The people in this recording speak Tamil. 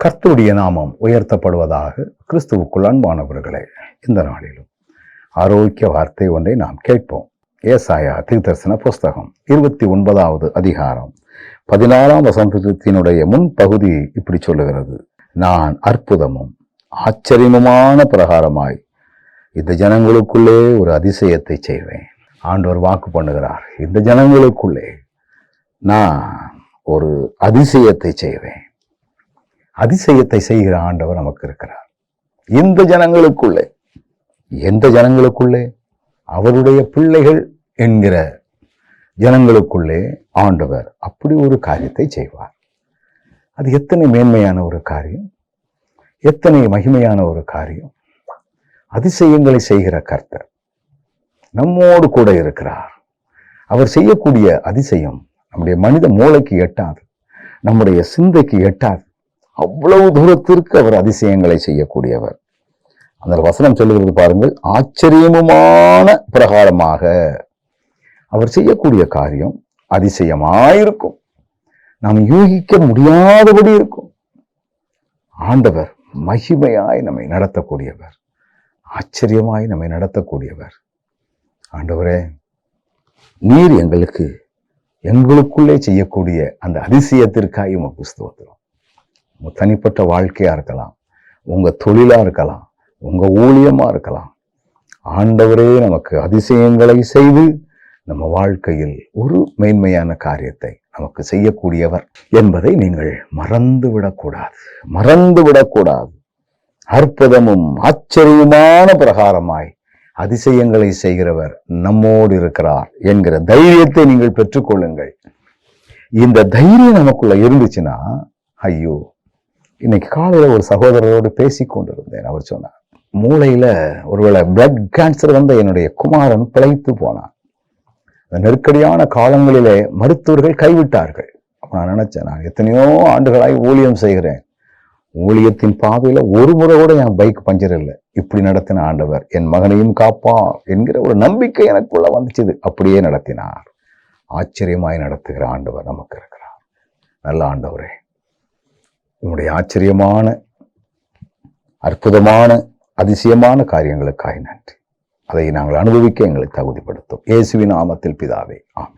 கர்த்தருடைய நாமம் உயர்த்தப்படுவதாக கிறிஸ்துவுக்குள் அன்பானவர்களே இந்த நாளிலும் ஆரோக்கிய வார்த்தை ஒன்றை நாம் கேட்போம். ஏசாயா திருதர்சன புஸ்தகம் இருபத்தி ஒன்பதாவது அதிகாரம் பதினாறாம் வசந்தத்தினுடைய முன்பகுதி இப்படி சொல்லுகிறது. நான் அற்புதமும் ஆச்சரியமுமான பிரகாரமாய் இந்த ஜனங்களுக்குள்ளே ஒரு அதிசயத்தை செய்வேன். ஆண்டவர் வாக்கு பண்ணுகிறார் இந்த ஜனங்களுக்குள்ளே நான் ஒரு அதிசயத்தை செய்வேன். அதிசயத்தை செய்கிற ஆண்டவர் நமக்கு இருக்கிறார். இந்த ஜனங்களுக்குள்ளே? எந்த ஜனங்களுக்குள்ளே? அவருடைய பிள்ளைகள் என்கிற ஜனங்களுக்குள்ளே ஆண்டவர் அப்படி ஒரு காரியத்தை செய்வார். அது எத்தனை மேன்மையான ஒரு காரியம்? எத்தனை மகிமையான ஒரு காரியம்? அதிசயங்களை செய்கிற கர்த்தர் நம்மோடு கூட இருக்கிறார். அவர் செய்யக்கூடிய அதிசயம் நம்முடைய மனித மூளைக்கு எட்டாது நம்முடைய சிந்தைக்கு எட்டாது அவ்வளவு தூரத்திற்கு அவர் அதிசயங்களை செய்யக்கூடியவர். அந்த வசனம் சொல்லுகிறது பாருங்கள் ஆச்சரியமுமான பிரகாரமாக அவர் செய்யக்கூடிய காரியம் அதிசயமாயிருக்கும். நாம் யூகிக்க முடியாதபடி இருக்கும். ஆண்டவர் மகிமையாய் நம்மை நடத்தக்கூடியவர் ஆச்சரியமாய் நம்மை நடத்தக்கூடியவர். ஆண்டவரே நீர் எங்களுக்கு எங்களுக்குள்ளே செய்யக்கூடிய அந்த அதிசயத்திற்காக உமக்கு ஸ்தோத்திரம். உங்கள் தனிப்பட்ட வாழ்க்கையா இருக்கலாம். உங்க தொழிலா இருக்கலாம். உங்க ஊழியமா இருக்கலாம். ஆண்டவரே நமக்கு அதிசயங்களை செய்து நம்ம வாழ்க்கையில் ஒரு மேன்மையான காரியத்தை நமக்கு செய்யக்கூடியவர் என்பதை நீங்கள் மறந்து விடக்கூடாது மறந்து விடக்கூடாது அற்புதமும் ஆச்சரியமான பிரகாரமாய் அதிசயங்களை செய்கிறவர் நம்மோடு இருக்கிறார் என்கிற தைரியத்தை நீங்கள் பெற்றுக்கொள்ளுங்கள். இந்த தைரியம் நமக்குள்ள இருந்துச்சுன்னா ஐயோ இன்னைக்கு காலையில் ஒரு சகோதரரோடு பேசி கொண்டிருந்தேன். அவர் சொன்னார் மூளையில் ஒருவேளை பிளட் கேன்சர் வந்த என்னுடைய குமாரன் பிழைத்து போனான். அந்த நெருக்கடியான காலங்களிலே மருத்துவர்கள் கைவிட்டார்கள். அப்போ நான் நினச்சேன் நான் எத்தனையோ ஆண்டுகளாய் ஊழியம் செய்கிறேன். ஊழியத்தின் பாதையில் ஒரு முறை கூட என் பைக் பஞ்சர் இல்லை இப்படி நடத்தின ஆண்டவர் என் மகனையும் காப்பான் என்கிற ஒரு நம்பிக்கை எனக்குள்ள வந்துச்சுது. அப்படியே நடத்தினார். ஆச்சரியமாய் நடத்துகிற ஆண்டவர் நமக்கு இருக்கிறார். நல்ல ஆண்டவரே உங்களுடைய ஆச்சரியமான அற்புதமான அதிசயமான காரியங்களுக்காக நன்றி. அதை நாங்கள் அனுபவிக்க எங்களை தகுதிப்படுத்தும். இயேசுவின் நாமத்தில் பிதாவே ஆம்